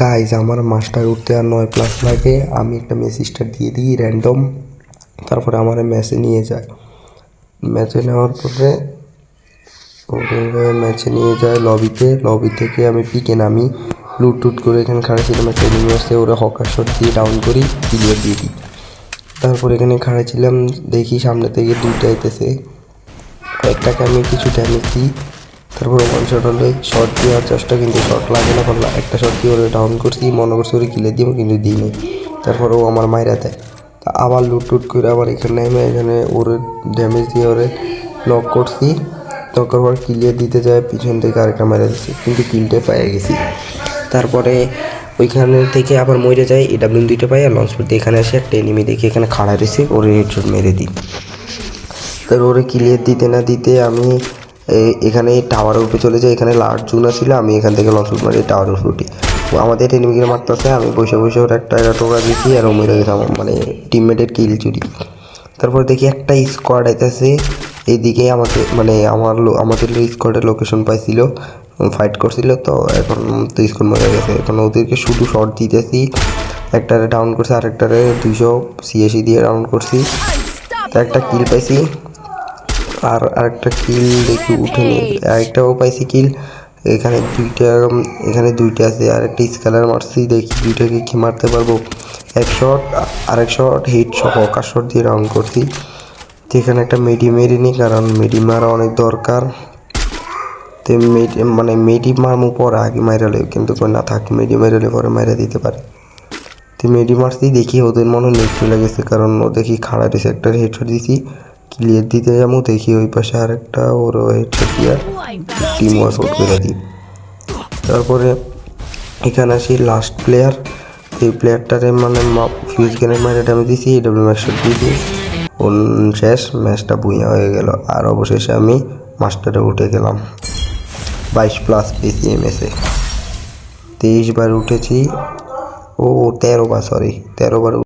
Guys আমার master উঠতে আর নয় প্লাস লাগে। আমি একটা মেসেজটা দিয়ে দিই র্যান্ডম তারপরে আমার ম্যাচে নিয়ে যায়। ম্যাচে নেওয়ার পরে ম্যাচে নিয়ে যায় লবিতে লবি থেকে আমি পিকে নামি। লুট টুট করে এখানে খাড়া ছিলাম একটা আসছে ওরা হকার শট দিয়ে ডাউন করি ক্লিয়ার দিয়ে দিই। তারপর এখানে খাড়া ছিলাম, দেখি সামনে থেকে দুইটা আইতেছে। একটাকে আমি কিছু ড্যামেজ দিই। তারপর ওয়ান শট হলে শট দেওয়ার চেষ্টা কিন্তু শট লাগে না পারলাম একটা শট দিয়ে ওরে ডাউন করছি, মনে করছি ওরে কিলে দিব কিন্তু দিইনি তারপর ও আমার মাইরা দেয়। তা আবার লুট টুট করে আবার এখানে আমি এখানে ওরে ড্যামেজ দিয়ে ওরে নক করছি। নক করার পর ক্লিয়ার দিতে যায়, পিছন থেকে আরেকটা মারা দিচ্ছি। কিন্তু কিলটা পেয়ে গেছি। তারপরে ওইখানে থেকে আবার মরে যায় এটা এডাব্লিউ দুইটা পাই আর লঞ্চ করতে এখানে এসে একটা এনিমি দেখে এখানে খাড়া রয়েছে ওরে হেডশট মেরে দিই তার ওরে ক্লিয়ার দিতে না দিতে আমি এখানে টাওয়ারের উপরে চলে যাই এখানে লার্জ জুনা ছিল আমি এখান থেকে লঞ্চ মারি টাওয়ারের উপরে উঠি। ও আমাদের এনিমিকে মারতেছে, আমি বসে বসে ওর একটা টোকা দিচ্ছি আর ও মেরে গেছে আমার মানে টিমমেটের কিল চুরি। তারপর দেখি একটা স্কোয়াড আইতেছে এইদিকে আমাকে মানে আমার আমাদের স্কোয়াডের লোকেশন পাইছিল ফাইট করছিল, তো এখন তো স্কোয়াড মরে গেছে। এখন ওদেরকে শুধু শর্ট দিতেছি, একটারে ডাউন করছে, আরেকটারে দুইশো সিএসি দিয়ে ডাউন করছি। তো একটা কিল পাইছি। আর আরেকটা কিল দেখি উঠে নিয়ে আরেকটাও পাইছি কিল। এখানে দুইটা এখানে দুইটা আছে। আর একটা স্কেলার মারছি, দেখি দুইটাকে কি মারতে পারব। এক শট, আরেক শট হিট সহ কার শট দিয়ে রাউন্ড করছি। তো এখানে একটা মেডি মেরে নিই কারণ মেডি মারা অনেক দরকার। তো মেডি মানে মেডি মারমু পরে আগে মাইরালে কিন্তু না থাক, মেডি মাইরালে পরে মাইরা দিতে পারে। তো মেডি মারছি, দেখি ওদের মনে নেট চলে গেছে, কারণ ও দেখি খাড়া একটা হেডশট দিছি। ক্লিয়ার দিতে যাব, দেখি ওই পাশে আরেকটা ওর হেডশট দিয়ে টিম আউট করে দিই। তারপরে এখানে আসি লাস্ট প্লেয়ার এই প্লেয়ারটারে মানে ফিউজ গেনের মাইরে আমি দিছি ডাব্লিউ ম্যাচ শট দিয়েছি শেষ ম্যাচটা বুইয়া হয়ে গেল। আর অবশেষে আমি মাস্টারে উঠে গেলাম। বাইশ প্লাস পেয়েছি এমএসে তেইশ বার উঠেছি। ও, তেরো বার সরি তেরো বার